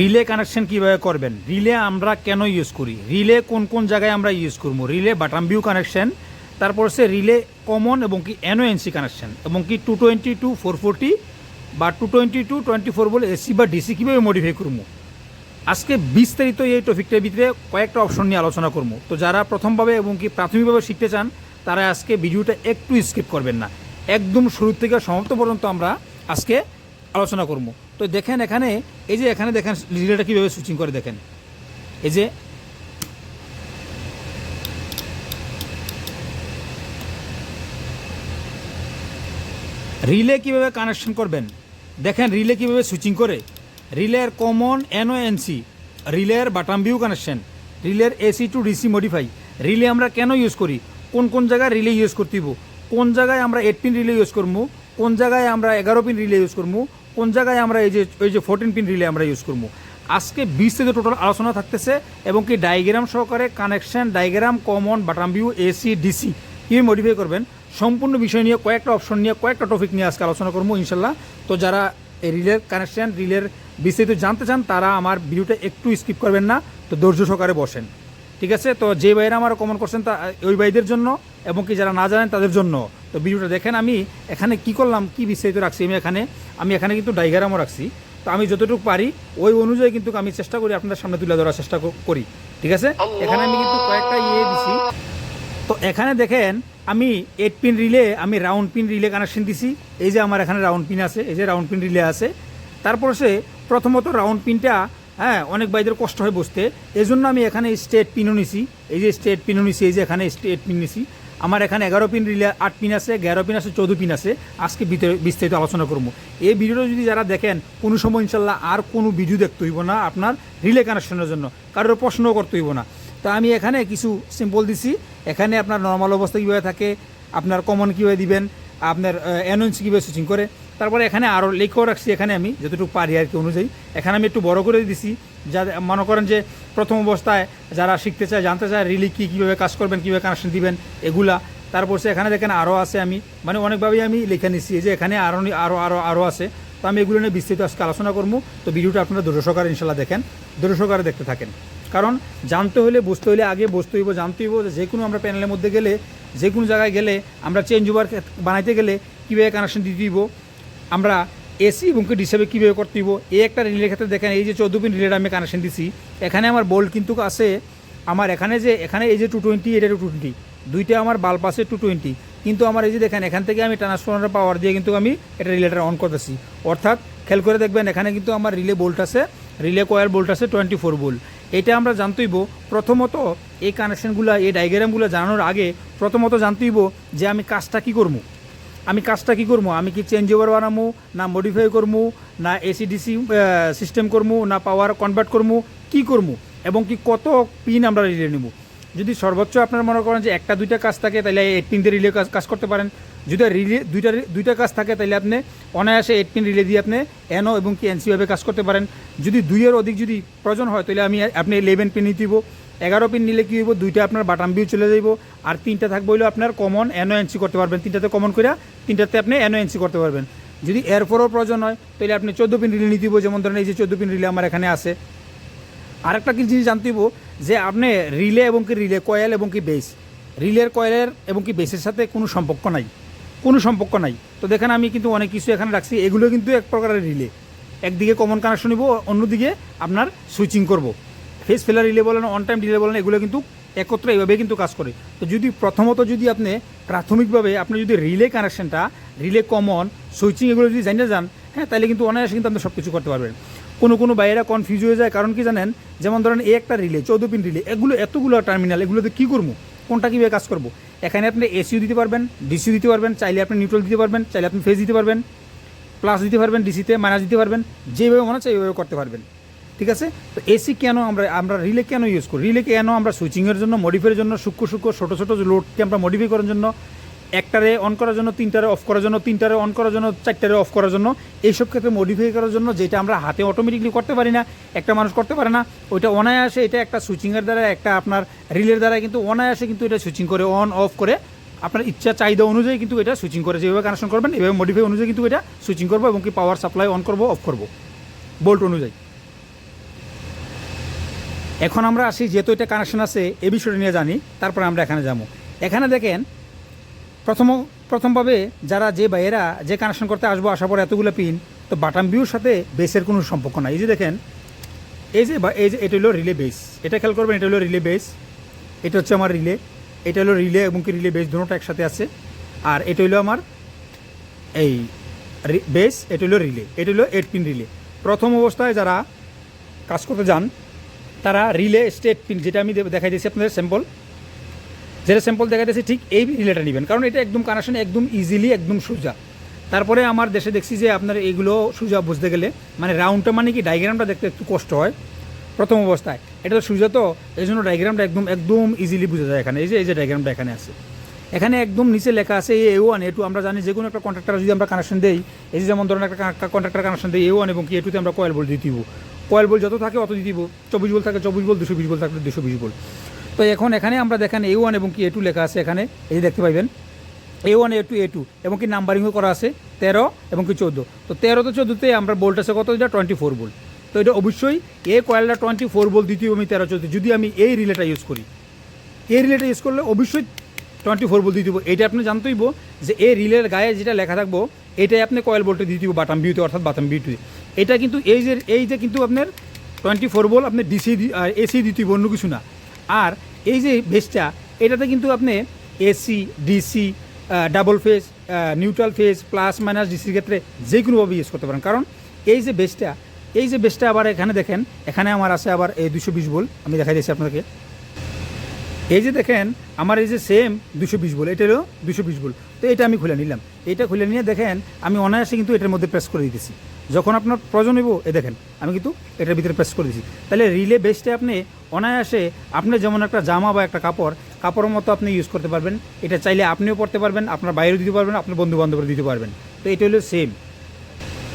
Relay connection কীভাবে করবেন? Relay আমরা কেন ইউজ করি? রিলে কোন কোন জায়গায় আমরা ইউজ করব? রিলে বাটাম ভিউ কানেকশন তারপর হচ্ছে রিলে কমন এবং কি এনওএনসি কানেকশন এবং কি two twenty two four forty বা two twenty two twenty four বলে এসি বা ডিসি কীভাবে মডিফাই করব? আজকে বিস্তারিত এই টপিকটার ভিতরে কয়েকটা অপশন নিয়ে আলোচনা করব। তো যারা প্রথমভাবে এবং কি প্রাথমিকভাবে শিখতে চান, তারা আজকে ভিডিওটা একটু স্কিপ করবেন না। একদম শুরু থেকে সমাপ্ত পর্যন্ত আমরা আজকে আলোচনা করব। তো দেখেন এখানে, এই যে এখানে দেখেন, রিলেটা কীভাবে সুইচিং করে দেখেন। এই যে, রিলে কীভাবে কানেকশন করবেন? দেখেন, রিলে কীভাবে সুইচিং করে? রিলের কমন এনওএনসি রিলের বাটাম ভিউ কানেকশন রিলের AC to DC modify relay আমরা কেন ইউজ করি? কোন কোন জায়গায় রিলে ইউজ করতে দিব কোন জায়গায় আমরা এইট পিন রিলে ইউজ করব? কোন জায়গায় আমরা এগারো পিন রিলে ইউজ করব? কোন জায়গায় আমরা এই যে ওই যে ফোরটিন পিন রিলে আমরা ইউজ করব? আজকে বিশ থেকে টোটাল আলোচনা থাকতেছে এবং কি ডায়াগ্রাম সহকারে connection diagram common bottom view AC DC কীভাবে মডিফাই করবেন? সম্পূর্ণ বিষয় নিয়ে কয়েকটা অপশন নিয়ে, কয়েকটা টপিক নিয়ে আজকে আলোচনা করব ইনশাল্লাহ। তো যারা এই রিলের কানেকশন রিলের বিস্তারিত জানতে চান, তারা আমার ভিডিওটা একটু স্কিপ করবেন না, তো ধৈর্য সহকারে বসেন। ঠিক আছে? তো যে ভাইয়েরা আমার কমন করছেন তা, ওই ভাইদের জন্য এবং কি যারা না জানেন তাদের জন্য। তো ভিডিওটা দেখেন আমি এখানে কি করলাম কি বিস্তারিত রাখছি আমি এখানে আমি এখানে কিন্তু ডাইগ্রামও রাখছি। তো আমি যতটুকু পারি ওই অনুযায়ী কিন্তু আমি চেষ্টা করি আপনাদের সামনে তুলে ধরার চেষ্টা করি। ঠিক আছে? এখানে আমি কিন্তু কয়েকটা ইয়ে দিছি। তো এখানে দেখেন আমি এইট পিন রিলে আমি রাউন্ড পিন রিলে কানেকশন দিছি। এই যে আমার এখানে রাউন্ড পিন আছে এই যে রাউন্ড পিন রিলে আছে। তারপর সে প্রথমত রাউন্ড পিনটা হ্যাঁ অনেক বাইদের কষ্ট হয় বসতে এই জন্য আমি এখানে স্টেট পিনও নিছি। এই যে স্টেট পিনও নিছি এই যে এখানে স্টেট পিন নিছি। আমার এখানে এগারো পিন রিলে আট পিন আছে, এগারো পিন আছে, চৌদ্দ পিন আছে। আজকে বিস্তারিত আলোচনা করব। এই ভিডিওটা যদি যারা দেখেন, কোনো সময় ইনশাল্লাহ আর কোনো ভিডিও দেখতে হইব না আপনার রিলে কানেকশনের জন্য। কারোর প্রশ্নও করতে হইব না। তো আমি এখানে কিছু সিম্পল দিছি। এখানে আপনার নর্মাল অবস্থা কীভাবে থাকে, আপনার কমন কীভাবে দিবেন আপনার অ্যানোয়েন্স কীভাবে সুইচিং করে? তারপরে এখানে আরও লেখেও রাখছি এখানে আমি, যতটুকু পারি আর কি অনুযায়ী। এখানে আমি একটু বড় করে দিছি যা মনে করেন যে প্রথম অবস্থায় যারা শিখতে চায়, জানতে চায় রিলি কী, কীভাবে কাজ করবেন, কীভাবে কানেকশন দিবেন, এগুলা। তারপর সে এখানে দেখেন আরও আছে আমি মানে অনেকভাবেই আমি লিখে নিচ্ছি যে এখানে আরও আরও আরও আরও আছে। তো আমি এগুলো নিয়ে বিস্তৃত আজকে আলোচনা করব। তো ভিডিওটা আপনারা ধৈর্য সহকারে ইনশাল্লাহ দেখেন, ধৈর্য সহকারে দেখতে থাকেন। কারণ জানতে হলে, বুঝতে হলে, আগে বুঝতে হইব, জানতে হইব যে কোনো আমরা প্যানেলের মধ্যে গেলে, যে কোনো জায়গায় গেলে আমরা চেঞ্জ ওভার বানাইতে গেলে কীভাবে কানেকশন দিতে দিব আমরা এসি এবং কি ডিসেবে কীভাবে করতে দিব এই একটা রিলের ক্ষেত্রে দেখেন, এই যে চোদ্দ পিন রিলের আমি কানেকশন দিছি, এখানে আমার বোল্ট কিন্তু আছে, আমার এখানে যে, এখানে এই যে টু টোয়েন্টি এটা টু টোয়েন্টি দুইটা আমার বাল্ব আছে টু টোয়েন্টি কিন্তু আমার এই যে দেখেন, এখান থেকে আমি ট্রান্সফর্মার পাওয়ার দিয়ে কিন্তু আমি এটা রিলেটা অন করতেছি। অর্থাৎ খেয়াল করে দেখবেন, এখানে কিন্তু আমার রিলে বোল্ট আছে রিলে কয়ার বোল্ট আছে টোয়েন্টি ফোর বোল্ট এটা আমরা জানতেইব। প্রথমত, এই কানেকশানগুলো এই ডায়াগ্রামগুলো জানানোর আগে প্রথমত জানতেইব যে আমি কাজটা কি করব। আমি কাজটা কি করব? আমি কি চেঞ্জ ওভার বানামো না মডিফাই করব, না এসি ডিসি সিস্টেম করব, না পাওয়ার কনভার্ট করব, কি করব? এবং কি কত পিন আমরা রিলে নেব? যদি সর্বোচ্চ আপনারা মনে করেন যে একটা, দুইটা কাজ থাকে, তাহলে এইট পিন দিয়ে রিলে কাজ কাজ করতে পারেন। যদি রিলে দুইটা দুইটা কাজ থাকে, তাহলে আপনি অনায়াসে এইট পিন রিলে দিয়ে আপনি এনও এবং কি এনসিভাবে কাজ করতে পারেন। যদি দুইয়ের অধিক যদি প্রয়োজন হয়, তাহলে আমি আপনি ইলেভেন পিন নিতে দিব এগারো পিন নিলে কী হইব? দুইটা আপনার বাটাম ভিউ চলে যাইব। আর তিনটা থাকবে হইল আপনার কমন এনও এনসি করতে পারবেন। তিনটাতে কমন করে তিনটাতে আপনি এনও এনসি করতে পারবেন। যদি এরপরও প্রয়োজন হয়, তাহলে আপনি চোদ্দ পিন রিলে নিতে দিব যেমন ধরেন এই যে চোদ্দ পিন রিলে আমার এখানে আছে। আরেকটা কি জিনিস জানতে হইব? যে আপনি রিলে এবং কি রিলে কয়েল এবং কি বেস রিলের কয়েলের এবং কি বেসের সাথে কোনো সম্পর্ক নাই। কোনো সম্পর্ক নাই। তো দেখেন আমি কিন্তু অনেক কিছু এখানে রাখছি, এগুলো কিন্তু এক প্রকারের রিলে একদিকে কমন কানেকশন নিব, অন্যদিকে আপনার সুইচিং করব। ফেস ফেলার রিলে বলেন অন টাইম রিলে বলেন, এগুলো কিন্তু একত্রে এইভাবে কিন্তু কাজ করে। তো যদি প্রথমত যদি আপনি প্রাথমিকভাবে আপনি যদি রিলে কানেকশনটা রিলে কমন সুইচিং এগুলো যদি জানিয়ে যান হ্যাঁ তাহলে কিন্তু অনায়াসে কিন্তু আপনি সব কিছু করতে পারবেন। কোনো কোনো বাইরা কনফিউজ হয়ে যায়। কারণ কি জানেন? যেমন ধরেন, এই একটা রিলে চৌদ্দ পিন রিলে এগুলো এতগুলো টার্মিনাল এগুলোতে কী করব? কোনটা কীভাবে কাজ করব? এখানে আপনি এসিও দিতে পারবেন ডিসিও দিতে পারবেন, চাইলে আপনি নিউট্রাল দিতে পারবেন, চাইলে আপনি ফেজ দিতে পারবেন প্লাস দিতে পারবেন ডিসিতে মাইনাস দিতে পারবেন, যেভাবে মনে হচ্ছে এইভাবে করতে পারবেন। ঠিক আছে? তো এসি কেন আমরা আমরা রিলে কেন ইউজ করি? রিলে কেন আমরা সুইচিংয়ের জন্য মডিফাইয়ের জন্য, সূক্ষ্ম সূক্ষ্ম, ছোটো ছোটো লোডকে আমরা মডিফাই করার জন্য একটারে অন করার জন্য, তিনটারে অফ করার জন্য, তিনটারে অন করার জন্য, চারটারে অফ করার জন্য, এইসব ক্ষেত্রে মডিফাই করার জন্য যেটা আমরা হাতে অটোমেটিকলি করতে পারি না, একটা মানুষ করতে পারে না, ওইটা অনায়াসে এটা একটা সুইচিংয়ের দ্বারা, একটা আপনার রিলের দ্বারা কিন্তু অনায়াসে কিন্তু এটা সুইচিং করে অন অফ করে আপনার ইচ্ছা, চাহিদা অনুযায়ী কিন্তু এটা সুইচিং করে, যেভাবে কানেকশন করবেন, এভাবে মডিফাই অনুযায়ী কিন্তু এটা সুইচিং করব এবং কি পাওয়ার সাপ্লাই অন করব অফ করব বোল্ট অনুযায়ী। এখন আমরা আসি, যেহেতু এটা কানেকশন আছে, এ বিষয়টা নিয়ে জানি, তারপরে আমরা এখানে যাব। এখানে দেখেন প্রথম, প্রথমভাবে যারা যে ভাইয়েরা যে কানেকশন করতে আসব আসার পর এতগুলো পিন তো বাটাম ভিউর সাথে বেসের কোনো সম্পর্ক নাই। এই যে দেখেন, এই যে এই যে এটা হলো রিলে বেস এটা খেয়াল করবেন, এটা হলো রিলে বেস এটা হচ্ছে আমার রিলে এটা হলো রিলে এবং কি রিলে বেস দুটোটা একসাথে আছে। আর এটা হলো আমার এই বেস এটা হলো রিলে এটা হলো এইট পিন রিলে প্রথম অবস্থায় যারা কাজ করতে যান, তারা রিলে স্টেট পিন যেটা আমি দেখাই দিয়েছি আপনাদের স্যাম্পল যেটা স্যাম্পল দেখা যাচ্ছে ঠিক এই রিলেটা নেবেন। কারণ এটা একদম কানেকশন একদম ইজিলি একদম সোজা। তারপরে আমার দেশে দেখছি যে আপনার এগুলো সোজা বুঝতে গেলে মানে রাউন্ডটা মানে কি ডায়াগ্রামটা দেখতে একটু কষ্ট হয়। প্রথম অবস্থায়। এটা তো সোজা তো এই জন্য ডায়াগ্রামটা একদম একদম ইজিলি বোঝা যায় এখানে। এই যে এই যে ডায়াগ্রামটা এখানে আছে। এখানে একদম নিচে লেখা আছে এ ওয়ান এ টু আমরা জানি যে কোনো একটা কন্ট্রাক্টর যদি আমরা কানেকশন দেই, এই যে যেমন ধরুন একটা কন্ট্রাক্টর কানেকশন দিই এ ওয়ান এবং কি এ টুতে আমরা কয়েল বল দিয়ে দিব। কয়েল বল যত থাকে অত দিয়ে দিব। চব্বিশ বল থাকে, চব্বিশ বল দুশো বিশ বল থাকলে দুশো বিশ বল তো এখন এখানে আমরা দেখেন এ ওয়ান এবং কি এ টু লেখা আছে এখানে। এই দেখতে পাইবেন। A one A two A two এবং কি নাম্বারিংও করা আছে। তেরো এবং কি চোদ্দ। তো তেরো তো চোদ্দোতে আমরা বোল্ট আছে কত? এটা টোয়েন্টি ফোর বোল্ট তো এটা অবশ্যই এ কয়েলটা টোয়েন্টি ফোর বোল্ট দ্বিতীয় আমি তেরো চোদ্দ। যদি আমি এই রিলেটা ইউজ করি, এই রিলেটা ইউজ করলে অবশ্যই টোয়েন্টি ফোর বল দিয়ে দিব। এটা আপনি জানতেইব যে এই রিলের গায়ে যেটা লেখা থাকব, এটাই আপনি কয়েল বোল্টে দিয়ে দিব বাটাম বিউতে অর্থাৎ বাটাম বিউতে এটা কিন্তু এই যে এই যে কিন্তু আপনার টোয়েন্টি ফোর বল আপনি ডিসি এসি দিতে অন্য কিছু না। আর এই যে বেসটা এটাতে কিন্তু আপনি AC DC double phase neutral phase plus minus ডিসির ক্ষেত্রে যে কোনোভাবে ইউজ করতে পারেন। কারণ এই যে বেসটা এই যে বেসটা আবার এখানে দেখেন, এখানে আমার আছে আবার এই দুশো বিশ বল, আমি দেখাই দিয়েছি আপনাদেরকে। এই যে দেখেন, আমার এই যে সেম দুশো বিশ বল, এটা হলো দুশো বিশ বল। তো এটা আমি খুলে নিলাম। এটা খুলে নিয়ে দেখেন, আমি অনায়াসে কিন্তু এটার মধ্যে প্রেস করে দিতেছি। যখন আপনার প্রয়োজন হইব, এ দেখেন, আমি কিন্তু এটার ভিতরে প্রেস করে দিচ্ছি তাহলে রিলে বেসটা আপনি অনায়াসে, আপনি যেমন একটা জামা বা একটা কাপড়, কাপড়ের মতো আপনি ইউজ করতে পারবেন। এটা চাইলে আপনিও পড়তে পারবেন, আপনার বাইরেও দিতে পারবেন, আপনার বন্ধু বান্ধবরা দিতে পারবেন। তো এটা হলো সেম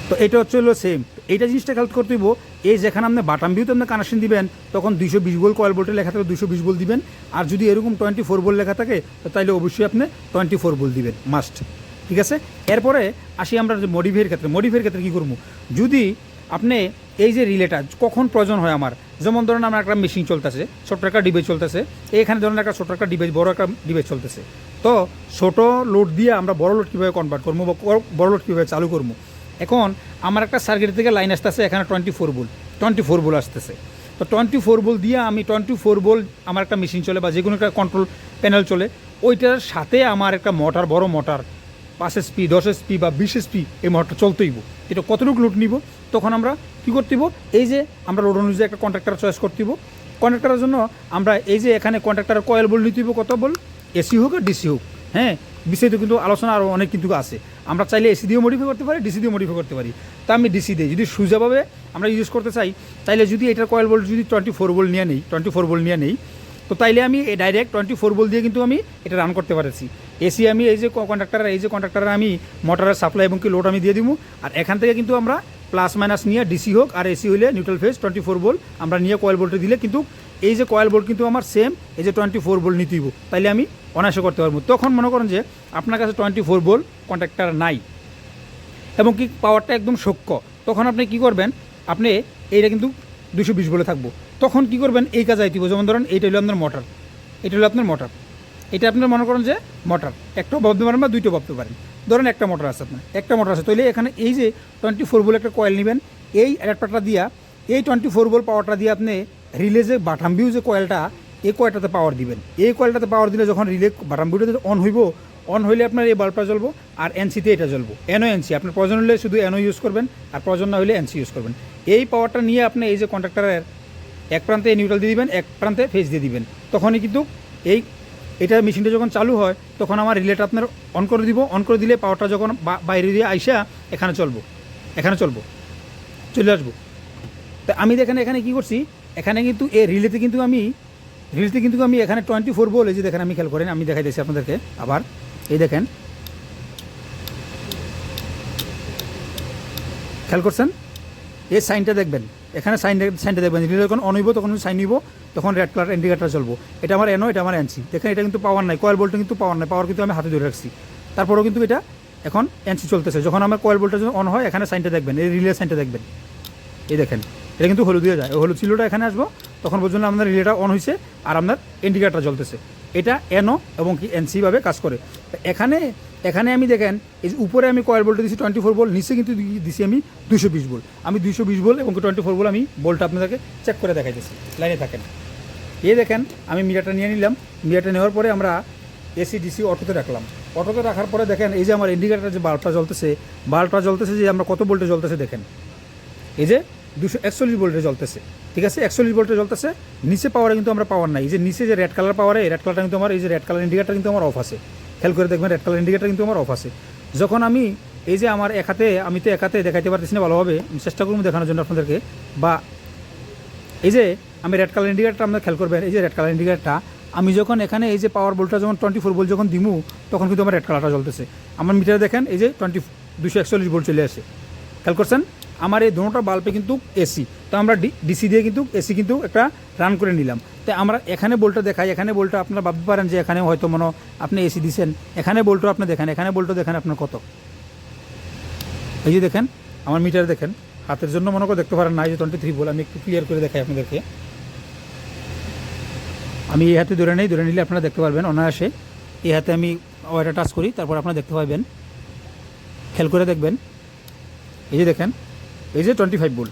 তো এটা হচ্ছে হলো সেম এইটা জিনিসটা খেয়াল করতে হইব এই যেখানে আপনি বাটাম ভিউতে আপনি কানেকশন দিবেন, তখন দুইশো বিশ বল কয়েল বোল্টে লেখা থাকে দুশো বিশ বল দিবেন। আর যদি এরকম টোয়েন্টি ফোর বল লেখা থাকে, তো তাইলে অবশ্যই আপনি টোয়েন্টি ফোর বল দিবেন মাস্ট ঠিক আছে? এরপরে আসি আমরা যে মডিফাইয়ের ক্ষেত্রে। মডিফাইয়ের ক্ষেত্রে কী করব? যদি আপনি এই যে রিলেটা কখন প্রয়োজন হয় আমার? যেমন ধরেন আমার একটা মেশিন চলতেছে, ছোট্ট একটা ডিভাইস চলতেছে এখানে ধরেন একটা ছোট একটা ডিভাইস বড় একটা ডিভাইস চলতেছে। তো ছোট লোড দিয়ে আমরা বড় লোড কীভাবে কনভার্ট করব বা বড় লোড কীভাবে চালু করব? এখন আমার একটা সার্কিট থেকে লাইন আসতেছে, এখানে টোয়েন্টি ফোর বোল টোয়েন্টি ফোর বোল আসতেছে। তো টোয়েন্টি ফোর বোল দিয়ে আমি টোয়েন্টি ফোর বোল আমার একটা মেশিন চলে বা যে কোনো একটা কন্ট্রোল প্যানেল চলে, ওইটার সাথে আমার একটা মোটর বড় মোটর পাঁচ এসপি দশ এসপি বা বিশ এসপি এই মোটরটা চলতেইব এটা কতটুকু লোড নিব? তখন আমরা কী করতেইব এই যে আমরা লোড অনুযায়ী একটা কন্ট্রাক্টর চয়েস করতেইব কন্ট্রাক্টরের জন্য আমরা এই যে এখানে কন্ট্রাক্টরের কয়েল বল নিতেইব কত বল এসি হোক আর ডিসি হোক হ্যাঁ? বিস্তারিত কিন্তু আলোচনা আরও অনেক কিন্তু আছে। আমরা চাইলে এসি দিয়েও মডিফাই করতে পারি ডিসি দিয়েও মডিফাই করতে পারি। তা আমি ডিসি দিই। যদি সুজাভাবে আমরা ইউজ করতে চাই, তাইলে যদি এটার কয়েল বল যদি টোয়েন্টি ফোর বল নিয়ে নেই টোয়েন্টি ফোর বল নিয়ে নেই, তো তাইলে আমি এই ডাইরেক্ট টোয়েন্টি ফোর বল দিয়ে কিন্তু আমি এটা রান করতে পারছি। এসি আমি এই যে কন্ট্রাক্টার এই যে কন্ট্রাক্টারে আমি মোটরের সাপ্লাই এবং কি লোড আমি দিয়ে দিব। আর এখান থেকে কিন্তু আমরা প্লাস মাইনাস নিয়ে ডিসি হোক আর এসি হইলে নিউট্রাল ফেজ টোয়েন্টি ফোর বল আমরা নিয়ে কয়েল বোল্টে দিলে কিন্তু এই যে কয়েল বোল্ট কিন্তু আমার সেম এই যে টোয়েন্টি ফোর বল নিতেইব তাইলে আমি অনায়াসে করতে পারব। তখন মনে করেন যে আপনার কাছে টোয়েন্টি ফোর বল কন্ট্রাক্টার নাই এবং কি পাওয়ারটা একদম সক্ষ তখন আপনি কি করবেন, আপনি এইটা কিন্তু দুশো বিশ বলে থাকব। তখন কি করবেন, এই কাজ আইতিব যেমন ধরেন, এইটা হলো আপনার মোটর এটা হলো আপনার মোটর এটা আপনার মনে করেন যে মোটর একটাও ভাবতে পারেন বা দুইটাও ভাবতে পারেন। ধরেন একটা মোটর আছে আপনার। একটা মোটর আছে। তাহলে এখানে এই যে টোয়েন্টি ফোর বল একটা কয়েল নেবেন, এই অ্যাডাপ্টারটা দিয়া, এই টোয়েন্টি ফোর বল পাওয়ারটা দিয়ে আপনি রিলে যে বাটাম যে কয়েলটা এই কয়েলটাতে পাওয়ার দিবেন? এই কয়েলটাতে পাওয়ার দিলে যখন রিলে বাটাম ভিউটাতে অন হইব অন হইলে আপনার এই বাল্বটা জ্বলবো আর এনসিতে এটা জ্বলবো। এনও এনসি আপনার প্রয়োজন হলে শুধু এনও ইউজ করবেন আর প্রয়োজন না হলে এনসি ইউজ করবেন। এই পাওয়ারটা নিয়ে আপনি এই যে কন্ট্রাক্টরের এক প্রান্তে নিউট্রাল দিয়ে দিবেন, এক প্রান্তে ফেস দিয়ে দিবেন। তখনই কিন্তু এই, এটা মেশিনটা যখন চালু হয়, তখন আমার রিলেটা আপনার অন করে দিব। অন করে দিলে পাওয়ারটা যখন বাইরে দিয়ে আইসা এখানে চলবো এখানে চলবো, চলে আসব। তো আমি দেখেন এখানে কি করছি, এখানে কিন্তু এই রিলেতে কিন্তু আমি রিলেতে কিন্তু আমি এখানে টোয়েন্টি ফোর বলে যে দেখেন আমি খেয়াল করেন, আমি দেখাই দিয়েছি আপনাদেরকে আবার। এই দেখেন। খেয়াল করছেন? এই সাইনটা দেখবেন। এখানে সাইন সাইনটা দেখবেন। রিলে যখন অন হইব, তখন সাইন নিব তখন রেড কালার ইন্ডিকেটার চলবো। এটা আমার এনও এটা আমার এনসি দেখেন, এটা কিন্তু পাওয়ার নাই। কয়েল বোল্টটা কিন্তু পাওয়ার নাই। পাওয়ার কিন্তু আমি হাতে ধরে রাখছি। তারপরেও কিন্তু এটা এখন এনসি চলতেছে। যখন আমার কয়েল বোল্টটা যখন অন হয়, এখানে সাইনটা দেখবেন। এই রিলে সাইনটা দেখবেন। এই দেখেন, এটা কিন্তু হলুদ দিয়ে যায়। হলুদ চিলোটা এখানে আসব। তখন পর্যন্ত আপনার রিলেটা অন হয়েছে আর আপনার ইন্ডিকেটার জ্বলতেছে। এটা এনও এবং কি এনসি ভাবে কাজ করে। এখানে এখানে আমি দেখেন, এই যে উপরে আমি কয়েল বলটা দিচ্ছি টোয়েন্টি ফোর বল নিচে কিন্তু দিছি আমি দুশো বিশ বল আমি দুশো বিশ বল এবং টোয়েন্টি ফোর বল আমি বলটা আপনাদেরকে চেক করে দেখাইতেছি। লাইনে থাকেন। এই দেখেন, আমি মিটারটা নিয়ে নিলাম। মিটারটা নেওয়ার পরে আমরা এসি ডিসি অটোতে রাখলাম। অটোতে রাখার পরে দেখেন, এই যে আমার ইন্ডিকেটার যে বাল্বটা জ্বলতেছে বাল্বটা জ্বলতেছে যে আমরা কত বোল্টে জ্বলতেছে দেখেন। এই যে দুশো একচল্লিশ ভোল্টে জ্বলতেছে, ঠিক আছে? একচল্লিশ ভোল্টে জ্বলতেছে, নিচে পাওয়ারে কিন্তু আমরা পাওয়ার নাই। এই যে নিচে যে রেড কালার পাওয়ারে রেড কালারটা কিন্তু আমার, এই যে রেড কালার ইন্ডিকেটার কিন্তু আমার অফ আছে। খেয়াল করে দেখবেন রেড কালার ইন্ডিকেটার কিন্তু আমার অফ আছে। যখন আমি এই যে আমার এক হাতে, আমি তো এক হাতে দেখাইতে পারতেছি না ভালোভাবে, আমি চেষ্টা করব দেখানোর জন্য আপনাদেরকে, বা এই যে আমি রেড কালার ইন্ডিকেটারটা আপনার খেয়াল করবেন, এই যে রেড কালার ইন্ডিকেটারটা আমি যখন এখানে এই যে পাওয়ার বোল্টটা যখন টোয়েন্টি ফোর ভোল্ট যখন দিমু, তখন কিন্তু আমার রেড কালারটা জ্বলতেছে। আমার মিটারে দেখেন, এই যে টোয়েন্টি দুশো একচল্লিশ বোল্ট চলে আসে। খেয়াল করছেন? আমার এই দুটোটা বাল্বে কিন্তু এসি তো আমরা ডিসি দিয়ে কিন্তু এসি কিন্তু একটা রান করে নিলাম। তো আমরা এখানে বোল্টটা দেখাই, এখানে বোল্টটা আপনারা ভাবতে পারেন যে এখানে হয়তো মনে আপনি এসি দিছেন। এখানে বোল্টও আপনি দেখেন, এখানে বোল্টও দেখেন আপনার কত। এই যে দেখেন, আমার মিটার দেখেন, হাতের জন্য মনে করে দেখতে পারেন না, এই যে টোয়েন্টি থ্রি বল আমি একটু ক্লিয়ার করে দেখাই আপনাদেরকে। আমি এই হাতে ধরে নেই, ধরে নিলে আপনারা দেখতে পারবেন অনায়াসে। এই হাতে আমি ওয়াইটা টাচ করি, তারপর আপনারা দেখতে পাবেন। খেয়াল করে দেখবেন। এই যে দেখেন এই যে টোয়েন্টি ফাইভ বুল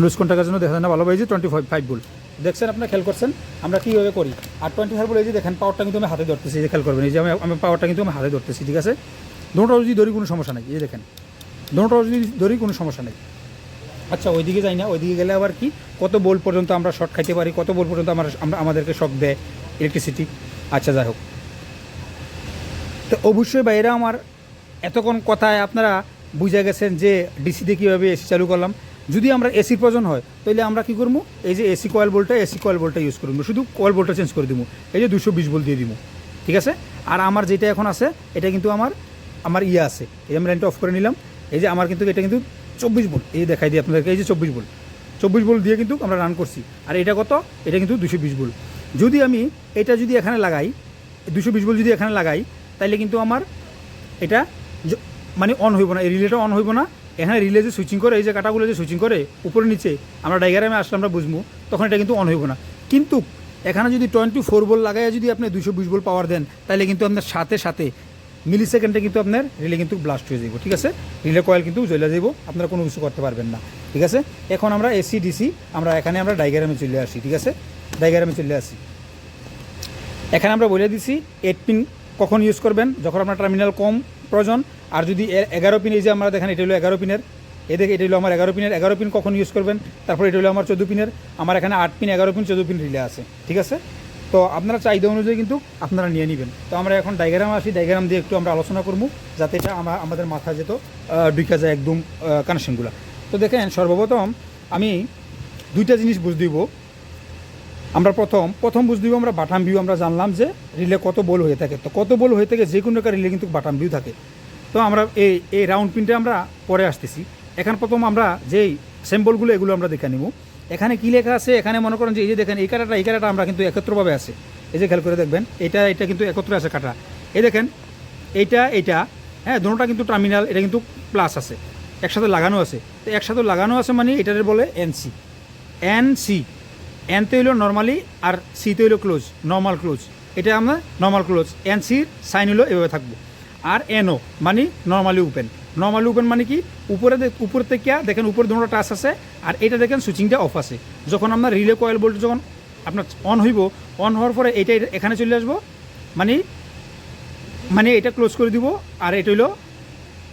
লুজ কন্ট্যাক্টের জন্য দেখা যায় না, ভালো এই যে টোয়েন্টি ফাইভ ফাইভ বুল দেখছেন আপনারা, খেয়াল করছেন? আমরা কীভাবে করি? আর টোয়েন্টি ফাইভ বুল এই যে দেখেন পাওয়ারটা কিন্তু আমি হাতে ধরতেছি, এই যে খেয়াল করবেন। এই যে আমি আমি পাওয়ারটা কিন্তু আমি হাতে ধরতেছি, ঠিক আছে? দুটো যদি ধরি কোনো সমস্যা নেই, এই দেখেন। দুটো যদি ধরি কোনো সমস্যা নেই। আচ্ছা ওইদিকে যাই না, ওইদিকে গেলে আবার কি? কত বোল পর্যন্ত আমরা শর্ট খাইতে পারি, কত বোল পর্যন্ত আমরা আমরা, আমাদেরকে শক দেয় ইলেকট্রিসিটি আচ্ছা যাই হোক। তো অবশ্যই বাইরে আমার এতক্ষণ কথায় আপনারা বুঝে গেছেন যে ডিসিতে কীভাবে এসি চালু করলাম। যদি আমরা এসির প্রয়োজন হয়, তাহলে আমরা কী করব? এই যে এসি কয়েল বোল্টটা এসি কয়েল বোল্টটা ইউজ করব। শুধু কয়েল বোল্টটা চেঞ্জ করে দিব। এই যে দুশো বিশ বোল্ট দিয়ে দিব। ঠিক আছে? আর আমার যেটা এখন আছে, এটা কিন্তু আমার আমার ইয়ে আছে। এই আমি লাইনটা অফ করে নিলাম। এই যে আমার কিন্তু এটা কিন্তু চব্বিশ বোল্ট এই দেখাই দিই আপনাদেরকে, এই যে চব্বিশ বোল্ট চব্বিশ বোল্ট দিয়ে কিন্তু আমরা রান করছি। আর এটা কত? এটা কিন্তু দুশো বিশ বোল্ট যদি আমি এটা যদি এখানে লাগাই, দুশো বিশ বোল্ট যদি এখানে লাগাই তাইলে কিন্তু আমার এটা মানে অন হইব না, এই রিলেটা অন হইব না। এখানে রিলে যে সুইচিং করে, এই যে কাটাগুলো যে সুইচিং করে, উপরে নিচে, আমরা ডাইগ্রামে আসলে আমরা বুঝব, তখন এটা কিন্তু অন হইব না। কিন্তু এখানে যদি টোয়েন্টি ফোর বল লাগাই যদি আপনি দুশো বিশ বল পাওয়ার দেন তাহলে কিন্তু আপনার সাথে সাথে মিলি সেকেন্ডে কিন্তু আপনার রিলে কিন্তু ব্লাস্ট হয়ে যাব ঠিক আছে? রিলে কয়েল কিন্তু জ্বলে যাব আপনারা কোনো কিছু করতে পারবেন না, ঠিক আছে? এখন আমরা এসি ডিসি আমরা এখানে আমরা ডাইগ্রামে চলে আসি, ঠিক আছে? ডাইগ্রামে চলে আসি। এখানে আমরা বলে দিছি এইট পিন কখন ইউজ করবেন? যখন আপনার টার্মিনাল কম প্রয়োজন, আর যদি এগারো পিন এই যে আমরা দেখেন, এটা হলো এগারো পিনের এ দেখে এটা হলো আমার এগারো পিনের এগারো পিন কখন ইউজ করবেন? তারপর এটা হলো আমার চোদ্দ পিনের আমার এখানে আট পিন এগারো পিন চোদ্দ পিন রিলে আছে। ঠিক আছে? তো আপনারা চাহিদা অনুযায়ী কিন্তু আপনারা নিয়ে নেবেন। তো আমরা এখন ডায়গ্রাম আসি। ডায়গ্রাম দিয়ে একটু আমরা আলোচনা করব, যাতে এটা আমরা আমাদের মাথায় যেত ঢুকা যায় একদম কানেকশনগুলো তো দেখেন, সর্বপ্রথম আমি দুইটা জিনিস বুঝ দিব। আমরা প্রথম প্রথম বুঝ দিব আমরা বাটাম ভিউ আমরা জানলাম যে রিলে কত বল হয়ে থাকে। তো কত বল হয়ে থাকে যে কোনো একটা রিলে কিন্তু বাটাম ভিউ থাকে। তো আমরা এই এই রাউন্ড পিনটা আমরা পরে আসতেছি। এখন প্রথম আমরা যেই স্যাম্পলগুলো এগুলো আমরা দেখে নিব। এখানে কী লেখা আছে? এখানে মনে করেন যে এই যে দেখেন, এই কাটাটা এই কাটাটা আমরা কিন্তু একত্রভাবে আছে। এই যে খেয়াল করে দেখবেন, এটা এটা কিন্তু একত্রে আছে কাটা। এই দেখেন, এইটা এইটা হ্যাঁ দুটোটা কিন্তু টার্মিনাল এটা কিন্তু প্লাস আছে। একসাথে লাগানো আছে। তো একসাথে লাগানো আছে মানে এটারে বলে এনসি এনসি এনতে হইল নর্মালি আর সিতে হইল ক্লোজ নর্মাল ক্লোজ এটা আমরা নর্মাল ক্লোজ এনসির সাইন হলো এভাবে থাকব। আর এনও মানে নর্মালি ওপেন নর্মালি ওপেন মানে কি? উপরে উপর থেকে দেখেন উপরে দুটো টাচ আছে, আর এটা দেখেন সুইচিংটা অফ আছে। যখন আমরা রিলে কয়েল বলতে যখন আপনার অন হইব অন হওয়ার পরে এটা এখানে চলে আসব মানে মানে এটা ক্লোজ করে দিব, আর এটা হইল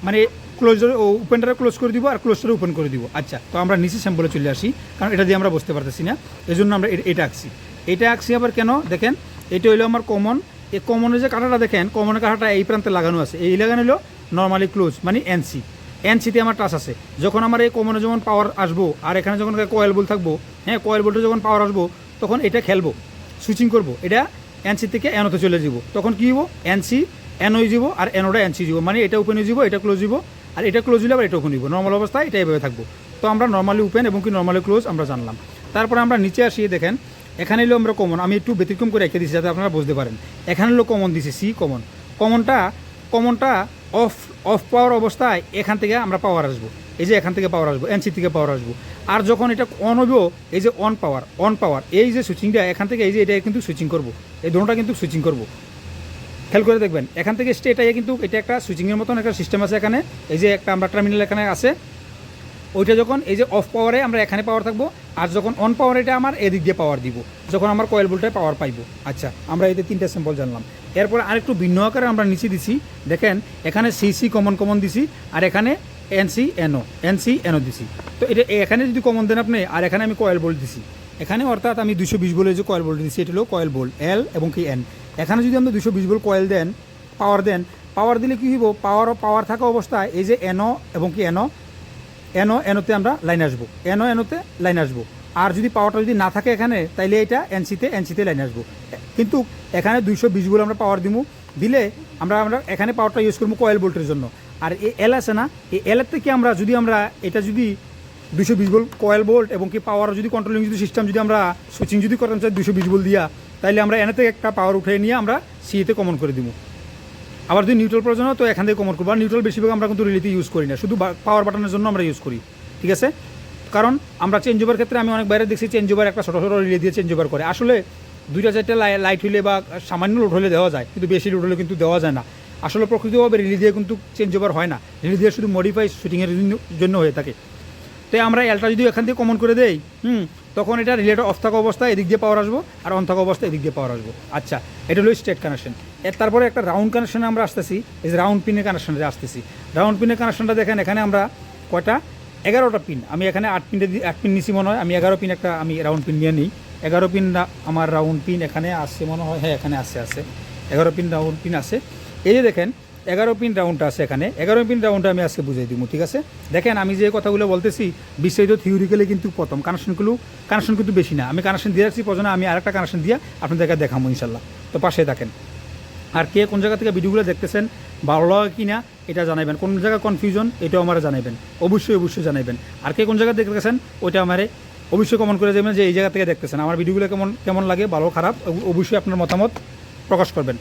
মানে ক্লোজার ওপেনটা ক্লোজ করে দিব আর ক্লোজটা ওপেন করে দিব। আচ্ছা তো আমরা নিচে স্যাম্পলে চলে আসি, কারণ এটা দিয়ে আমরা বুঝতে পারতেছি না। এই জন্য আমরা এটা আঁকছি। এটা আঁকছি আবার কেন? দেখেন, এটা হইল আমার কমন এই কমনের যে কাঁটাটা দেখেন কমনের কাঁটাটা এই প্রান্তে লাগানো আছে। এই লাগানো হলো নর্মালি ক্লোজ মানে এনসি এনসিতে আমার টাচ আছে। যখন আমার এই কমনে যখন পাওয়ার আসব, আর এখানে যখন কয়েল বল থাকব হ্যাঁ কয়েল বলটা যখন পাওয়ার আসব, তখন এটা খেলব সুইচিং করব। এটা এনসি থেকে এনোতে চলে যাব। তখন কী হব এনসি এন হয়ে যাব আর এনোটা এনসি যাব। মানে এটা ওপেন হয়ে যাব, এটা ক্লোজ যাব। আর এটা ক্লোজ হলে আবার এটা হইব। নর্মাল অবস্থায় এটা এভাবে থাকব। তো আমরা নর্মালি ওপেন এবং কি নর্মালি ক্লোজ আমরা জানলাম। তারপরে আমরা নিচে আসিয়ে দেখেন, এখানে এলো আমরা কমন আমি একটু ব্যতিক্রম করে রেখে দিচ্ছি যাতে আপনারা বুঝতে পারেন। এখানে হলো কমন দিছি সি কমন কমনটা কমনটা অফ অফ পাওয়ার অবস্থায় এখান থেকে আমরা পাওয়ার আসব। এই যে এখান থেকে পাওয়ার আসব এনসি থেকে পাওয়ার আসব। আর যখন এটা অন হইব, এই যে অন পাওয়ার অন পাওয়ার এই যে সুইচিংটা এখান থেকে এই যে এটা কিন্তু সুইচিং করব। এই দুটোটা কিন্তু সুইচিং করব। খেয়াল করে দেখবেন, এখান থেকে স্টেট আইয়ে কিন্তু এটা একটা সুইচিংয়ের মতন একটা সিস্টেম আছে এখানে। এই যে একটা আমরা টার্মিনাল এখানে আছে, ওইটা যখন এই যে অফ পাওয়ারে আমরা এখানে পাওয়ার থাকব, আর যখন অন পাওয়ার এটা আমার এদিক দিয়ে পাওয়ার দিব, যখন আমার কয়েল বোল্টে পাওয়ার পাইবো। আচ্ছা আমরা এতে তিনটা স্যাম্পল জানলাম। এরপর আরেকটু ভিন্ন আকারে আমরা নিচে দিছি। দেখেন, এখানে সিসি কমন কমন দিছি, আর এখানে এনসি এনও এনসি এনও দিছি। তো এটা এখানে যদি কমন দেন আপনি, আর এখানে আমি কয়েল বোল্ট দিছি। এখানে অর্থাৎ আমি দুশো বিশ বলে যে কয়েল বোল্ট দিছি, এটা হলো কয়েল বোল্ট এল এবং কি এন এখানে যদি আপনি দুশো বিশ বল কয়েল দেন পাওয়ার দেন পাওয়ার দিলে কী হইব? পাওয়ার পাওয়ার থাকা অবস্থায় এই যে এনও এবং কি এনও এনো এনোতে আমরা লাইন আসব। এনো এনোতে লাইন আসব। আর যদি পাওয়ারটা যদি না থাকে এখানে, তাইলে এটা এনসিতে এনসিতে লাইন আসব। কিন্তু এখানে দুইশো বিশ বিশগুলো আমরা পাওয়ার দিব দিলে আমরা আমরা এখানে পাওয়ারটা ইউজ করব কয়েল বোল্টের জন্য। আর এই এল আছে না, এই এলের থেকে আমরা যদি, আমরা এটা যদি দুশো বিশ ভোল্ট কয়েল বোল্ট এবং কি পাওয়ার যদি কন্ট্রোলিং যদি সিস্টেম যদি আমরা সুইচিং যদি করতাম চাই দুশো বিশ ভোল্ট দিয়া তাইলে আমরা এনে থেকে একটা পাওয়ার উঠে নিয়ে আমরা সিএতে কমন করে দিব আবার যদি নিউট্রাল প্রয়োজন হয়, তো এখান থেকে কমন করব। আর নিউট্রাল বেশিরভাগ আমরা কিন্তু রিলিতে ইউজ করি না। শুধু পাওয়ার বাটনের জন্য আমরা ইউজ করি। ঠিক আছে? কারণ আমরা চেঞ্জ ওভার ক্ষেত্রে আমি অনেক বাইরে দেখছি চেঞ্জ ওভার একটা ছোটো ছোটো রিলে দিয়ে চেঞ্জ ওভার করে। আসলে দুইটা চারটে লাইট হইলে বা সামান্য লোড হলে দেওয়া যায়, কিন্তু বেশি লোড হলে কিন্তু দেওয়া যায় না। আসলে প্রকৃতভাবে রিলি দিয়ে কিন্তু চেঞ্জ ওভার হয় না। রিলি দিয়ে শুধু মডিফাই শুটিংয়ের জন্য হয়ে থাকে। তো আমরা এলটা যদি এখান থেকে কমন করে দেই, হুম, তখন এটা রিলেটা অফ থাকা অবস্থায় এদিক দিয়ে পাওয়ার আসব আর অন থাকা অবস্থায় এদিক দিয়ে পাওয়ার আসব। আচ্ছা এটা হলো স্টেট কানেকশন এর তারপরে একটা রাউন্ড কানেকশনে আমরা আসতেছি, এই যে রাউন্ড পিনের কানেকশনে আসতেছি। রাউন্ড পিনের কানেকশনটা দেখেন, এখানে আমরা কয়টা? এগারোটা পিন আমি এখানে আট পিনটা আট পিন নিছি মনে হয়। আমি এগারো পিন একটা, আমি রাউন্ড পিন নিয়ে নিই। এগারো পিন আমার রাউন্ড পিন এখানে আসছে মনে হয়। হ্যাঁ এখানে আছে আছে এগারো পিন রাউন্ড পিন আছে। এই যে দেখেন এগারো পিন রাউন্ডটা আছে এখানে। এগারো পিন রাউন্ডটা আমি আজকে বুঝাই দিব, ঠিক আছে? দেখেন, আমি যে কথাগুলো বলতেছি, বিস্তারিত থিওরিক্যালি কিন্তু প্রথম। কানেকশনগুলো কানেকশন কিন্তু বেশি না। আমি কানেকশন দিয়ে রাখছি, প্রয়োজনে আমি আরেকটা কানেকশন দিয়ে আপনাদেরকে দেখাবো ইনশাল্লাহ তো পাশে থাকেন। আর কে কোন জায়গা থেকে ভিডিওগুলো দেখতেছেন, ভালো লাগে কি না, এটা জানাবেন কোন জায়গায় কনফিউশন এটাও আমার জানাবেন অবশ্যই অবশ্যই জানাবেন আর কে কোন জায়গায় দেখতেছেন, ওইটা আমারে অবশ্যই কমেন্ট করে দেবেন যে এই জায়গা থেকে দেখতেছেন। আমার ভিডিওগুলো কেমন কেমন লাগে, ভালো, খারাপ, অবশ্যই আপনার মতামত প্রকাশ করবেন।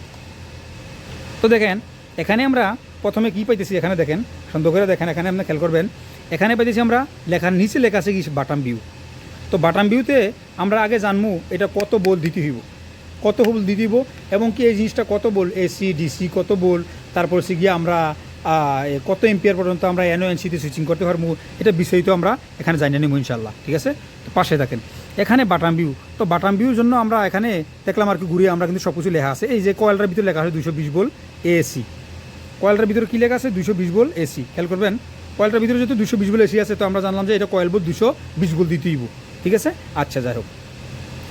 তো দেখেন এখানে আমরা প্রথমে কি পাইতেছি? এখানে দেখেন সুন্দর করে দেখেন, এখানে আপনি খেয়াল করবেন, এখানে পাইতেছি আমরা লেখার নিচে লেখা আছে কি? বাটাম ভিউ। তো বাটাম ভিউতে আমরা আগে জানব এটা কত বোল দিতে হইব। কত বোল দিতে হইব এবং কি এই জিনিসটা কত বোল? এসি ডিসি কত বোল? তারপর সে গিয়ে আমরা কত এম্পিয়ার পর্যন্ত আমরা এনও এনসিতে সুইচিং করতে পারব? এটা বিস্তারিত আমরা এখানে জানিয়ে নেব ইনশাল্লাহ ঠিক আছে? তো পাশে থাকেন এখানে বাটাম ভিউ। তো বাটাম ভিউর জন্য আমরা এখানে দেখলাম আর কি ঘুরিয়ে আমরা কিন্তু সব কিছু লেখা আছে। এই যে কয়েলটার ভিতরে লেখা আছে দুশো বিশ বোল এসি কয়েলটার ভিতরে কী লেখা আছে? দুশো বিশ বোল এসি খেয়াল করবেন, কয়েলটার ভিতরে যেহেতু দুশো বিশ বোল এসি আছে, তো আমরা জানলাম যে এটা কয়েল বোল দুশো বিশ বোল দিতেই ঠিক আছে? আচ্ছা যাই হোক।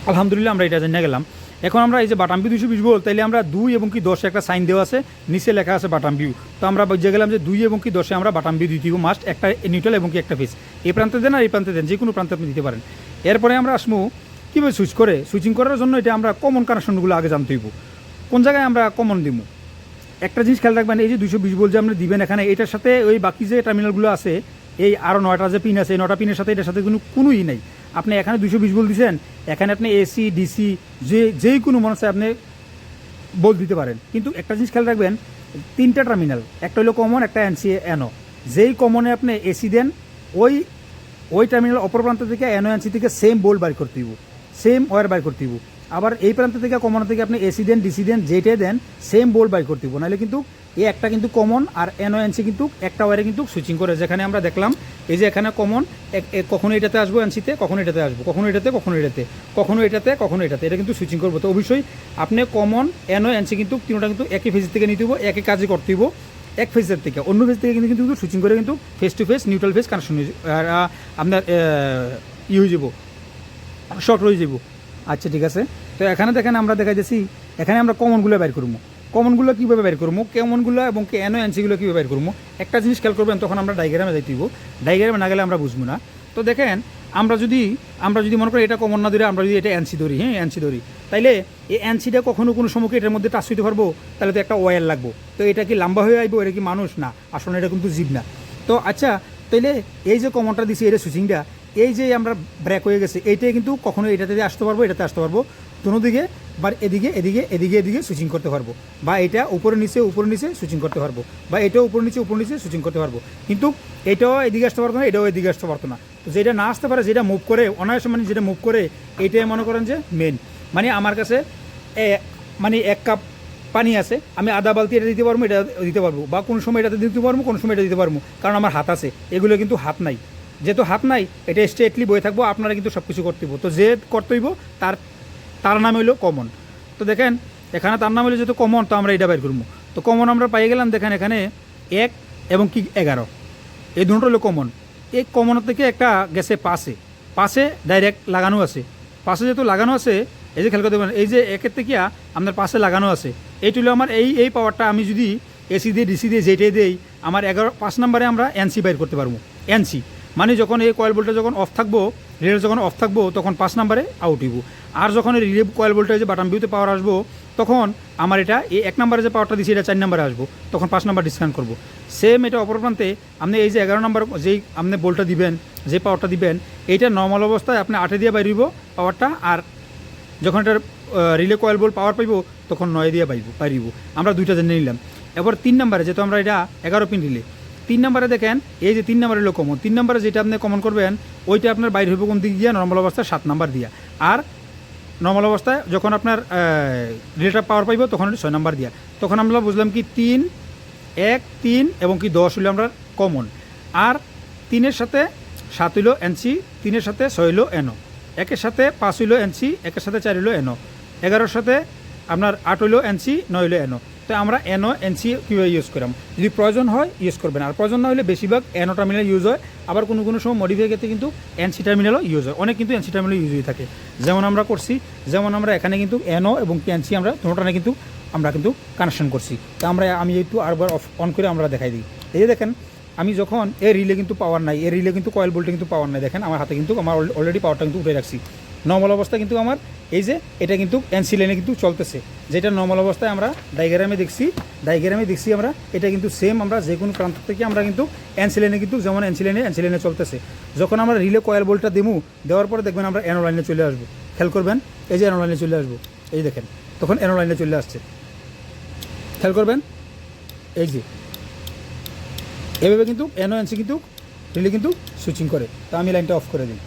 আলহামদুলিল্লাহ আমরা এটা জেনে গেলাম। এখন আমরা এই যে বাটাম ভিউ দুশো বিশ বল, তাইলে আমরা দুই এবং কি দশে একটা সাইন দেওয়া আছে, নিচে লেখা আছে বাটাম ভিউ তো আমরা বুঝে গেলাম যে দুই এবং কি দশে আমরা বাটাম ভিউ দিতে মাস্ট একটা নিউট্রাল এবং কি একটা ফেস এই প্রান্তে দেন আর এই প্রান্তে দেন, যে কোনো প্রান্তে আপনি দিতে পারেন। এরপরে আমরা আসব কীভাবে সুইচ করে? সুইচিং করার জন্য এটা আমরা কমন কানেকশনগুলো আগে জানতে হইব। কোন জায়গায় আমরা কমন দিব একটা জিনিস খেয়াল রাখবেন, এই যে দুশো বিশ বল যে আপনি দিবেন এখানে, এটার সাথে ওই বাকি যে টার্মিনালগুলো আছে, এই আরও নয়টা যে পিন আছে, এই নটা পিনের সাথে এটার সাথে কোনো, কোনোই নেই। আপনি এখানে দুশো বিশ বল দিচ্ছেন এখানে আপনি এসি ডিসি যে যেই কোনো মনে হচ্ছে আপনি বল দিতে পারেন। কিন্তু একটা জিনিস খেয়াল রাখবেন, তিনটা টার্মিনাল একটা হলো কমন একটা এনসি এনও যেই কমনে আপনি এসি দেন, ওই ওই টার্মিনাল অপর প্রান্ত থেকে এনও এনসি থেকে সেম বোল্ট বাইর করতে দিব সেম ওয়ার বাইর করতে দিব আবার এই প্রান্ত থেকে, কমন থেকে আপনি এসি দেন ডিসি দেন যেটাই দেন সেম বোল্ড বাই করতে নাহলে কিন্তু এই একটা কিন্তু কমন আর এনও এনসি কিন্তু একটা ওয়ারে কিন্তু সুইচিং করে। যেখানে আমরা দেখলাম, এই যে এখানে কমন কখনো এটাতে আসব এনসিতে কখনো এটাতে আসব, কখনো এটাতে কখনো এটাতে কখনো এটাতে কখনো এটাতে। এটা কিন্তু সুইচিং করব। তো অবশ্যই আপনি কমন এনও এনসি কিন্তু তিনটা কিন্তু একই ফেজ থেকে নিতে হইব, একই কাজে করতে হইব, এক ফেজের থেকে। অন্য ফেজ থেকে কিন্তু কিন্তু সুইচিং করে কিন্তু phase to phase neutral phase connection আপনার ই হয়ে যাব শর্ট হয়ে যাব। আচ্ছা ঠিক আছে। তো এখানে দেখেন আমরা দেখা যাচ্ছি এখানে আমরা কমনগুলো বের করব। কমনগুলো কীভাবে বের করব? কেমনগুলো এবং কেন এনসিগুলো কীভাবে বের করব? একটা জিনিস খেয়াল করবেন, তখন আমরা ডাইগ্রামে যাইতেইব ডাইগ্রামে না গেলে আমরা বুঝব না। তো দেখেন, আমরা যদি আমরা যদি মনে করি এটা কমন না ধরে, আমরা যদি এটা এনসি ধরি হ্যাঁ এনসি ধরি। তাইলে এই এনসিটা কখনো কোনো সময়কে এটার মধ্যে টাচ হইতে পারব? তাহলে তো একটা ওয়ার লাগবো। তো এটা কি লম্বা হয়ে আইবো, এটা কি মানুষ? না, আসলে এটা কিন্তু জীব না। তো আচ্ছা তাইলে এই যে কমনটা দিছি এটা সুইচিংটা এই যে আমরা ব্রেক হয়ে গেছে, এইটাই কিন্তু কখনো এটাতে আসতে পারব, এটাতে আসতে পারব। দুনো দিকে বা এদিকে এদিকে এদিকে এদিকে সুইচিং করতে পারব। বা এটা উপরে নিচে উপরে নিচে সুইচিং করতে পারব। বা এটাও উপর নিচে উপর নিচে সুইচিং করতে পারব। কিন্তু এটাও এদিকে আসতে পারতো না, এটাও এদিকে আসতে পারতো না। তো যেটা না আসতে পারে, যেটা মুভ করে, অনায়াসে মানে যেটা মুভ করে এইটাই মনে করেন যে মেন মানে আমার কাছে মানে এক কাপ পানি আছে, আমি আধা বালতি এটা দিতে পারব, এটা দিতে পারব। বা কোনো সময় এটাতে দিতে পারব, কোনো সময় এটা দিতে পারব। কারণ আমার হাত আছে, এগুলো কিন্তু হাত নাই। যেহেতু হাত নাই, এটা স্ট্রেটলি বয়ে থাকব, আপনারা কিন্তু সব কিছু করতে হইব। তো যে করতে হইব, তার তার নাম হইল কমন তো দেখেন, এখানে তার নাম হলো যেহেতু কমন তো আমরা এটা বের করব। তো কমন আমরা পাই গেলাম, দেখেন এখানে এক এবং কি এগারো। এই দুটো হলো কমন এই কমন থেকে একটা গেছে পাশে পাশে ডাইরেক্ট লাগানো আছে। পাশে যেহেতু লাগানো আছে, এই যে খেয়াল করতে পারেন, এই যে একের থেকে আপনার পাশে লাগানো আছে। এইটি হলো আমার এই এই পাওয়ারটা আমি যদি এসি দিয়ে ডিসি দিয়ে যেটাই দেই, আমার এগারো, পাঁচ নম্বরে আমরা এনসি বাইর করতে পারব। এনসি মানে যখন এই কয়েল বোল্টটা যখন অফ থাকব রিলে যখন অফ থাকব, তখন পাঁচ নাম্বারে আউট হইব। আর যখন এই রিলে কয়েল বোল্টে যে বাটাম ভিউতে পাওয়ার আসব, তখন আমার এটা এই এক নম্বরে যে পাওয়ারটা দিচ্ছি এটা চার নম্বরে আসব। তখন পাঁচ নম্বর ডিসকাউন্ট করব। সেম এটা অপর প্রান্তে, আপনি এই যে এগারো নম্বর যেই আপনি বোল্টটা দিবেন, যে পাওয়ারটা দিবেন, এইটা নর্মাল অবস্থায় আপনি আটে দিয়ে বাইরিব পাওয়ারটা আর যখন এটার রিলে কয়েল বোল্ট পাওয়ার পাইব, তখন নয় দিয়ে পাইব পারিব আমরা দুইটা জেনে নিলাম। এবার তিন নম্বরে, যেহেতু আমরা এটা এগারো পিন রিলে তিন নম্বরে দেখেন, এই যে তিন নম্বরে হলো কমন তিন নম্বরে যেটা আপনি কমন করবেন, ওইটা আপনার বাইরে হইব কোন দিক দিয়ে? নর্মাল অবস্থায় সাত নাম্বার দিয়া। আর নর্মাল অবস্থায় যখন আপনার রিলেটার পাওয়ার পাইব, তখন ছয় নাম্বার দিয়া। তখন আমরা বুঝলাম কি তিন, এক, তিন এবং কি দশ হইল আমরা কমন আর তিনের সাথে সাত হইল এনসি তিনের সাথে ছয় হইল এনো একের সাথে পাঁচ হইল এনসি একের সাথে চার হইল এনো এগারোর সাথে আপনার আট হইল এনসি নয় হইল এনো তো আমরা এনো এনসি কীভাবে ইউজ করাম। যদি প্রয়োজন হয় ইউজ করবেন। আর প্রয়োজন না হলে বেশিরভাগ এনো টার্মিনাল ইউজ হয়। আবার কোনো কোনো সময় মডিফাই ক্ষেত্রে কিন্তু এনসি টার্মিনালও ইউজ হয়। অনেক কিন্তু এনসি টার্মিনাল ইউজ হয়ে থাকে। যেমন আমরা করছি, যেমন আমরা এখানে কিন্তু এনো এবং এনসি আমরা দুটোটানে কিন্তু আমরা কিন্তু কানেকশন করছি। তো আমরা, আমি একটু আরবার অফ অন করে আমরা দেখাই দিই। এই যে দেখেন, আমি যখন এ রিলে কিন্তু পাওয়ার নাই এ রিলে কিন্তু কয়েল বোল্টে কিন্তু পাওয়ার নাই, দেখেন, আমার হাতে কিন্তু আমার অলরেডি পাওয়ারটা কিন্তু উঠে রাখছি। নর্মাল অবস্থা কিন্তু আমার, এই যে এটা কিন্তু এনসি লাইনে কিন্তু চলতেছে। যেটা নর্মাল অবস্থায় আমরা ডাইগ্রামে দেখছি ডাইগ্রামে দেখছি আমরা, এটা কিন্তু সেম আমরা যে কোনো প্রান্ত থেকে আমরা কিন্তু এনসি লাইনে কিন্তু যেমন এনসি লাইনে চলতেছে। যখন আমরা রিলে কয়েল বোল্টটা দিমু, দেওয়ার পরে দেখবেন আমরা এনো লাইনে চলে আসব। খেয়াল করবেন, এই যে এনো লাইনে চলে আসব, এই দেখেন, তখন এনো লাইনে চলে আসছে। খেয়াল করবেন, এই যে, এভাবে কিন্তু এনও এনসি কিন্তু রিলে কিন্তু সুইচিং করে। তো আমি লাইনটা অফ করে দিই।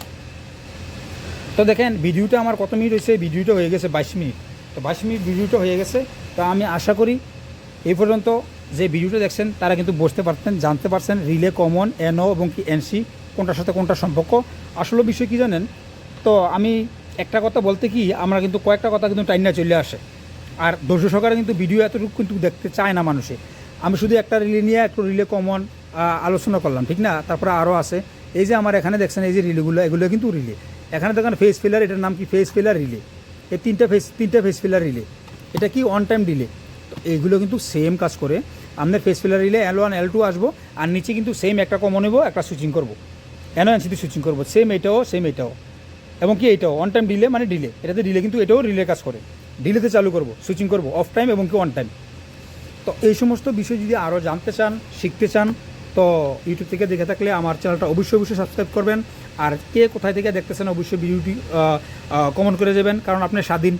তো দেখেন, ভিডিওটা আমার কত মিনিট হয়েছে? ভিডিওটা হয়ে গেছে বাইশ মিনিট। তো বাইশ মিনিট ভিডিওটা হয়ে গেছে। তা আমি আশা করি এই পর্যন্ত যে ভিডিওটা দেখছেন, তারা কিন্তু বুঝতে পারতেন, জানতে পারছেন রিলে কমন এনও এবং কি এনসি কোনটার সাথে কোনটার সম্পর্ক। আসলে বিষয় কি জানেন? তো আমি একটা কথা বলতে কি, আমরা কিন্তু কয়েকটা কথা কিন্তু টাইনা চলে আসে। আর ধৈর্য সহকারে কিন্তু ভিডিও এতটুকু কিন্তু দেখতে চায় না মানুষে। আমি শুধু একটা রিলে নিয়ে একটু রিলে কমন আলোচনা করলাম, ঠিক না? তারপরে আরও আছে। এই যে আমার এখানে দেখছেন, এই যে রিলেগুলো এগুলো কিন্তু রিলে এখানে দেখেন ফেস ফিলার এটার নাম কি? ফেস ফিলার রিলে এই তিনটা ফেস তিনটা ফেস ফিলার রিলে এটা কি অন টাইম রিলে তো এইগুলো কিন্তু সেম কাজ করে। আমাদের phase failure relay L one L two আসব, আর নিচে কিন্তু সেম একটা কমন নেব, একটা সুইচিং করব। এন ওয়ান এনসিতে সুইচিং করব। সেম এটাও সেম এটাও। এবং কি এটাও? অন টাইম ডিলে মানে ডিলে এটাতে ডিলে কিন্তু এটাও রিলে কাজ করে। ডিলেতে চালু করব সুইচিং করব অফ টাইম এবং কি অন টাইম তো এই সমস্ত বিষয় যদি আরও জানতে চান, শিখতে চান তো ইউটিউব থেকে দেখে থাকলে আমার চ্যানেলটা অবশ্যই অবশ্যই সাবস্ক্রাইব করবেন। আর কে কোথায় থেকে দেখতেছেন অবশ্যই ভিডিওটি কমেন্ট করে যাবেন। কারণ আপনি স্বাধীন,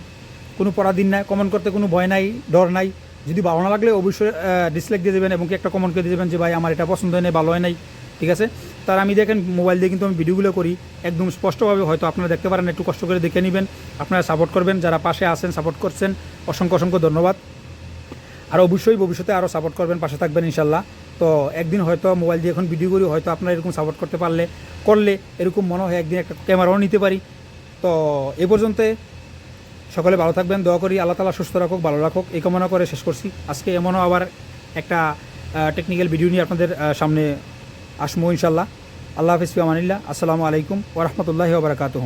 কোনো পরাধীন নাই কমেন্ট করতে কোনো ভয় নাই, ডর নাই। যদি ভালো না লাগলে অবশ্যই ডিসলাইক দিয়ে দেবেন এবং কি একটা কমেন্ট করে দিয়ে দেবেন যে, ভাই, আমার এটা পছন্দ হয় নাই, ভালো হয় নাই। ঠিক আছে? তার আমি দেখেন মোবাইল দিয়ে কিন্তু আমি ভিডিওগুলো করি। একদম স্পষ্টভাবে হয়তো আপনারা দেখতে পারেন, একটু কষ্ট করে দেখে নেবেন। আপনারা সাপোর্ট করবেন, যারা পাশে আছেন সাপোর্ট করছেন। অসংখ্য অসংখ্য ধন্যবাদ। আর অবশ্যই ভবিষ্যতে আরও সাপোর্ট করবেন, পাশে থাকবেন, ইনশাল্লাহ। তো একদিন হয়তো মোবাইল দিয়ে এখন ভিডিও করি, হয়তো আপনারা এরকম সাপোর্ট করতে পারলে, করলে এরকম মনে হয় একদিন একটা ক্যামেরাও নিতে পারি। তো এ পর্যন্ত সকলে ভালো থাকবেন, দোয়া করি, আল্লাহ তালা সুস্থ রাখুক, ভালো রাখুক, এই কামনা করে শেষ করছি। আজকে এমনও আবার একটা টেকনিক্যাল ভিডিও নিয়ে আপনাদের সামনে আসব ইনশাল্লাহ আল্লাহ হাফিজ আমানিল্লাহ। আসসালামু আলাইকুম ওরহমতুল্লাহি ওবরাকাতুহ